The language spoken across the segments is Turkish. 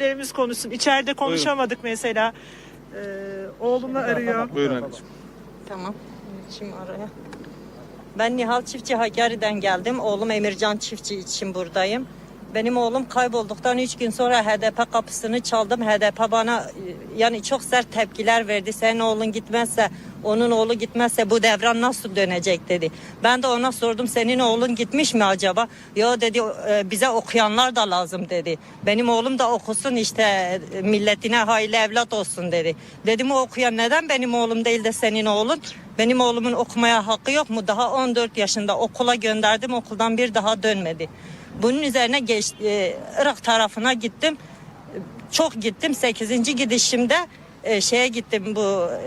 Lerimiz konuşsun. İçeride konuşamadık mesela. Ee, oğlumu arıyor. Buyurun anneciğim. Tamam. Şimdi araya. Ben Nihal Çiftçi Hakkari'den geldim. Oğlum Emircan Çiftçi için buradayım. Benim oğlum kaybolduktan 3 gün sonra HDP kapısını çaldım. HDP bana yani çok sert tepkiler verdi. Senin oğlun gitmezse, onun oğlu gitmezse bu devran nasıl dönecek dedi. Ben de ona sordum senin oğlun gitmiş mi acaba? Yo dedi "e, bize okuyanlar da lazım dedi. Benim oğlum da okusun işte milletine hayırlı evlat olsun dedi. Dedim o okuyan neden benim oğlum değil de senin oğlun? Benim oğlumun okumaya hakkı yok mu? Daha 14 yaşında okula gönderdim okuldan bir daha dönmedi. Bunun üzerine geç, e, Irak tarafına gittim. Çok gittim. 8. gidişimde e, şeye gittim bu e,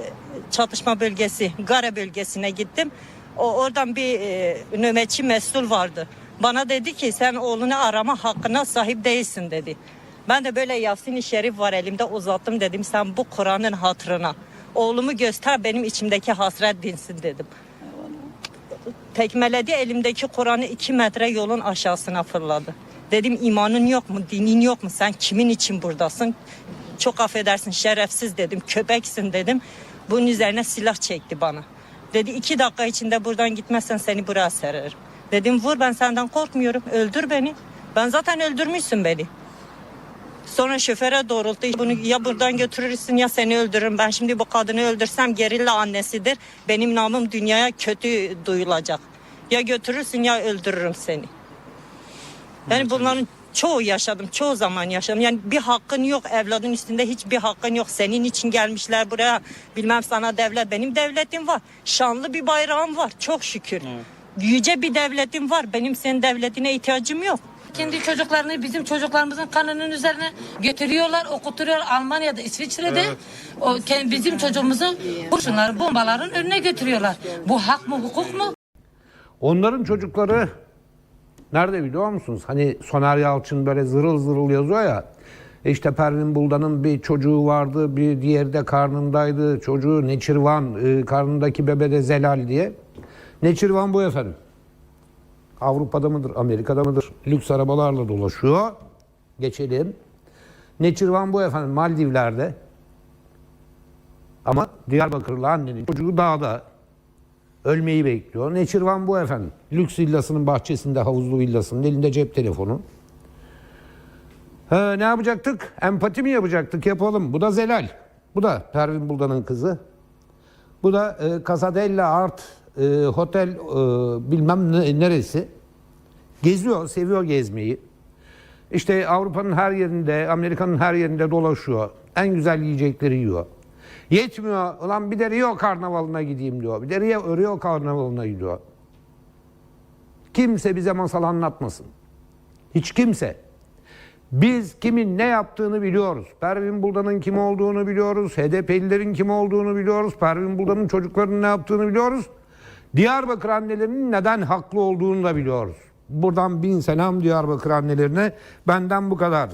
çatışma bölgesi, Gara bölgesine gittim. O oradan bir e, nöbetçi mesul vardı. Bana dedi ki sen oğlunu arama hakkına sahip değilsin dedi. Ben de böyle Yasin-i Şerif var elimde uzattım dedim sen bu Kur'an'ın hatırına oğlumu göster benim içimdeki hasret dinsin dedim. Tekmeledi elimdeki Kur'an'ı iki metre yolun aşağısına fırladı. Dedim imanın yok mu, dinin yok mu? Sen kimin için buradasın? Çok affedersin şerefsiz dedim, köpeksin dedim. Bunun üzerine silah çekti bana. Dedi iki dakika içinde buradan gitmezsen seni buraya sererim. Dedim vur ben senden korkmuyorum, öldür beni. Ben zaten öldürmüşsün beni. Sonra şoföre doğrulttu. Bunu ya buradan götürürsün ya seni öldürürüm. Ben şimdi bu kadını öldürsem gerilla annesidir. Benim namım dünyaya kötü duyulacak. Ya götürürsün ya öldürürüm seni. Ben bunların çoğu yaşadım. Çoğu zaman yaşadım. Yani bir hakkın yok. Evladın üstünde hiçbir hakkın yok. Senin için gelmişler buraya. Bilmem sana devlet. Benim devletim var. Şanlı bir bayrağım var. Çok şükür. Yüce bir devletim var. Benim senin devletine ihtiyacım yok. Kendi çocuklarını bizim çocuklarımızın kanının üzerine götürüyorlar, okuturuyor Almanya'da, İsviçre'de. O kendi bizim çocuğumuzu kurşunları, bombaların önüne götürüyorlar. Bu hak mı, hukuk mu? Onların çocukları nerede biliyor musunuz? Hani Soner Yalçın böyle zırıl zırıl yazıyor ya. İşte Pervin Buldan'ın bir çocuğu vardı, bir diğeri de karnındaydı. Çocuğu Neçirvan, e, karnındaki bebe de Zelal diye. Neçirvan bu efendim. Avrupa'da mıdır, Amerika'da mıdır? Lüks arabalarla dolaşıyor. Geçelim. Neçirvan bu efendim Maldivler'de. Ama Diyarbakırlı annenin çocuğu dağda. Ölmeyi bekliyor. Neçirvan bu efendim. Lüks villasının bahçesinde havuzlu villasının elinde cep telefonu. Ha, ne yapacaktık? Empati mi yapacaktık? Yapalım. Bu da Zelal. Bu da Pervin Buldan'ın kızı. Bu da e, Casadella Art e, Hotel e, bilmem ne- neresi. Geziyor, seviyor gezmeyi. İşte Avrupa'nın her yerinde, Amerika'nın her yerinde dolaşıyor. En güzel yiyecekleri yiyor. Yetmiyor. Ulan bir de Rio karnavalına gideyim diyor. Bir de Rio, Rio karnavalına gidiyor. Kimse bize masal anlatmasın. Hiç kimse. Biz kimin ne yaptığını biliyoruz. Pervin Buldan'ın kim olduğunu biliyoruz. HDP'lilerin kim olduğunu biliyoruz. Pervin Buldan'ın çocuklarının ne yaptığını biliyoruz. Diyarbakır annelerinin neden haklı olduğunu da biliyoruz. Buradan bin selam Diyarbakır annelerine. Benden bu kadar.